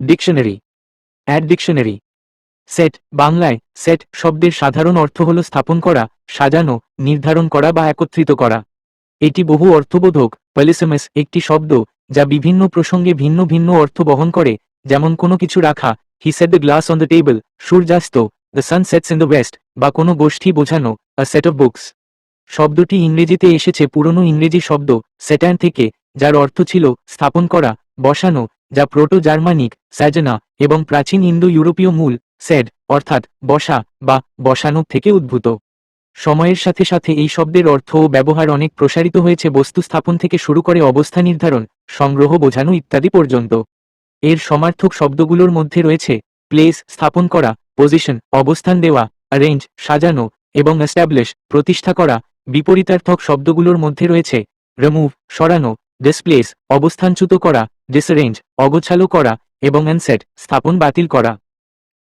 Dictionary add dictionary set বাংলায় set শব্দের সাধারণ অর্থ হল স্থাপন করা, সাজানো, নির্ধারণ করা বা একত্রিত করা। এটি বহু অর্থবোধক পলিসেমাস একটি শব্দ, যা বিভিন্ন প্রসঙ্গে ভিন্ন ভিন্ন অর্থ বহন করে, যেমন কোনো কিছু রাখা he set the glass on the table সূর্যাস্ত the sun sets in the west বা কোনো গোষ্ঠী বোঝানো আ সেট অফ বুকস শব্দটি ইংরেজিতে এসেছে পুরনো ইংরেজি শব্দ সেটান থেকে, যার অর্থ ছিল স্থাপন করা, বসানো যা প্রোটো জার্মানিক স্যাজনা এবং প্রাচীন ইন্দো ইউরোপীয় মূল সেড অর্থাৎ বসা বা বসানো থেকে উদ্ভূত। সময়ের সাথে সাথে এই শব্দের অর্থ ও ব্যবহার অনেক প্রসারিত হয়েছে বস্তু স্থাপন থেকে শুরু করে অবস্থা নির্ধারণ, সংগ্রহ, বোঝানো ইত্যাদি পর্যন্ত। এর সমার্থক শব্দগুলোর মধ্যে রয়েছে প্লেস স্থাপন করা পজিশন অবস্থান দেওয়া অ্যারেঞ্জ সাজানো এবং এস্টাবলিশ প্রতিষ্ঠা করা। বিপরীতার্থক শব্দগুলোর মধ্যে রয়েছে রিমুভ সরানো ডিসপ্লেস অবস্থানচ্যুত করা ডিসরেঞ্জ অগোছালো করা এবং অ্যানসেট স্থাপন বাতিল করা।